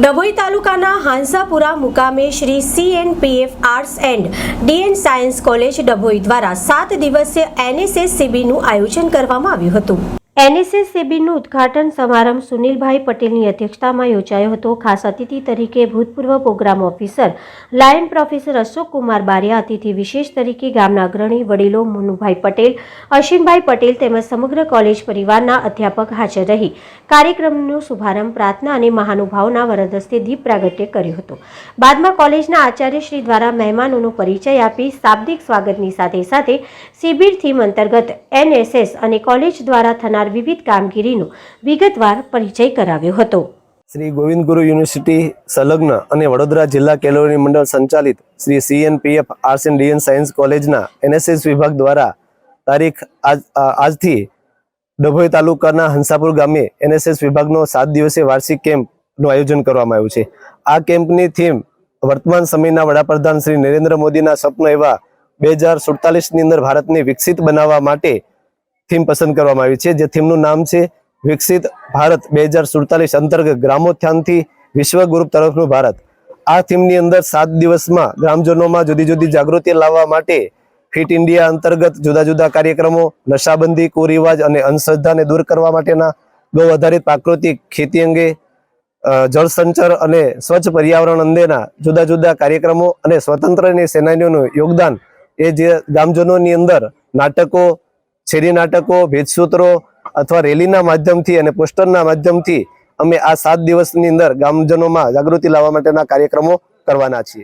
ડભોઈ તાલુકાના હાંસાપુરા મુકામે Shri CNPF arts and DN science college Dabhoi દ્વારા સાત દિવસીય એનએસએસ શિબિરનું આયોજન કરવામાં આવ્યું હતું. એનએસએસ શિબિરનું ઉદ્ઘાટન સમારંભ સુનિલભાઈ પટેલની અધ્યક્ષતામાં યોજાયો હતો. ખાસ અતિથિ તરીકે ભૂતપૂર્વ program officer, lion professor Ashok Kumar Baria, અતિથિ વિશેષ તરીકે ગામના અગ્રણી વડીલો મુનુભાઈ પટેલ, અશ્વિનભાઈ પટેલ તેમજ સમગ્ર કોલેજ પરિવારના અધ્યાપક હાજર રહી. કાર્યક્રમનો શુભારંભ પ્રાર્થના અને મહાનુભાવના વરદસ્તે દીપ પ્રાગટ્ય કર્યો હતો. બાદમાં કોલેજના આચાર્યશ્રી દ્વારા મહેમાનોનો પરિચય આપી શાબ્દિક સ્વાગતની સાથે સાથે શિબિર થીમ અંતર્ગત એનએસએસ અને કોલેજ દ્વારા થનાર વિવિધ કામગીરીનો વિગતવાર પરિચય કરાવ્યો હતો. શ્રી ગોવિંદ ગુરુ યુનિવર્સિટી, સંલગ્ન અને વડોદરા જિલ્લા કેલોરી મંડળ સંચાલિત Shri CNPF arts and DN science કોલેજના એનએસએસ વિભાગ દ્વારા તારીખ આજ આજથી ડભોઈ તાલુકાના હંસાપુર ગામે એનએસએસ વિભાગનો સાત દિવસીય વાર્ષિક કેમ્પનું આયોજન કરવામાં આવ્યું છે. આ કેમ્પની થીમ વર્તમાન સમયના વડાપ્રધાન શ્રી નરેન્દ્ર મોદીના સ્વપ્ન એવા બે હજાર સુડતાલીસની અંદર ભારતને વિકસિત બનાવવા માટે થીમ પસંદ કરવામાં આવી છે, જે થીમનું નામ છે વિકસિત ભારત બે હજાર સુડતાલીસ અંતર્ગત ગ્રામોત્થાનથી વિશ્વ ગ્રુપ તરફનું ભારત. આ થીમની અંદર સાત દિવસમાં ગ્રામજનોમાં જુદી જુદી જાગૃતિ લાવવા માટે ફિટ ઇન્ડિયા અંતર્ગત જુદા જુદા કાર્યક્રમો, નશાબંધી, કુરિવાજ અને અંધશ્રદ્ધાને દૂર કરવા માટેના ગૌ આધારિત પ્રાકૃતિક ખેતી અંગે જળ સંચર અને સ્વચ્છ પર્યાવરણ અંગેના જુદા જુદા કાર્યક્રમો અને સ્વતંત્રની સેનાનીઓનું યોગદાન એ જે ગ્રામજનોની અંદર નાટકો શેરી નાટકો ભેદસૂત્રો અથવા રેલીના માધ્યમથી અને પોસ્ટરના માધ્યમથી અમે આ સાત દિવસની અંદર ગામજનોમાં જાગૃતિ લાવવા માટેના કાર્યક્રમો કરવાના છીએ.